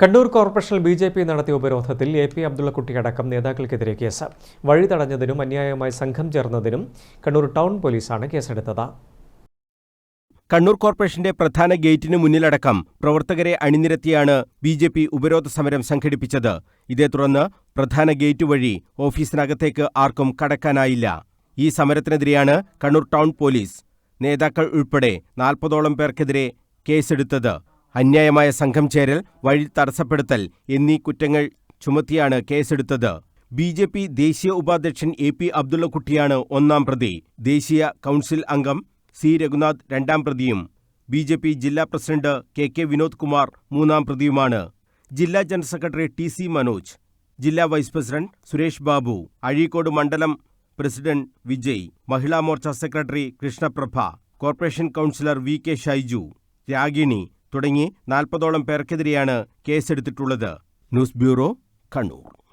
കണ്ണൂർ കോർപ്പറേഷനിൽ B J P നടത്തിയ ഉപരോധത്തിൽ A P Abdullakutty അടക്കം നേതാക്കൾക്കെതിരെ കേസ്. വഴി തടഞ്ഞതിനും അന്യായമായി സംഘം ചേർന്നതിനും കണ്ണൂർ ടൗൺ പോലീസാണ് കേസെടുത്തത്. കണ്ണൂർ കോർപ്പറേഷന്റെ പ്രധാന ഗേറ്റിന് മുന്നിലടക്കം പ്രവർത്തകരെ അണിനിരത്തിയാണ് ബി ജെ പി ഉപരോധ സമരം സംഘടിപ്പിച്ചത്. ഇതേ തുടർന്ന് പ്രധാന ഗേറ്റ് വഴി ഓഫീസിനകത്തേക്ക് ആർക്കും കടക്കാനായില്ല. ഈ സമരത്തിനെതിരെയാണ് കണ്ണൂർ ടൗൺ പോലീസ് നേതാക്കൾ ഉൾപ്പെടെ നാൽപ്പതോളം പേർക്കെതിരെ കേസെടുത്തത്. അന്യായമായ സംഘം ചേരൽ വഴി തടസ്സപ്പെടുത്തൽ എന്നീ കുറ്റങ്ങൾ ചുമത്തിയാണ് കേസെടുത്തത്. ബി ജെ പി ദേശീയ ഉപാധ്യക്ഷൻ എ പി അബ്ദുള്ളക്കുട്ടിയാണ് ഒന്നാം പ്രതി. ദേശീയ കൗൺസിൽ അംഗം സി രഘുനാഥ് രണ്ടാം പ്രതിയും. ബി ജെ പി ജില്ലാ president K K Vinod Kumar മൂന്നാം പ്രതിയുമാണ്. ജില്ലാ general secretary T C Manoj. ജില്ലാ വൈസ് പ്രസിഡന്റ് സുരേഷ് ബാബു. അഴീക്കോട് മണ്ഡലം president Vijay. Mahila Morcha secretary Krishnaprabha. Corporation councillor V K Shaiju. Ragini. തുടങ്ങി നാൽപ്പതോളം പേർക്കെതിരെയാണ് കേസെടുത്തിട്ടുള്ളത്. News bureau Kannur.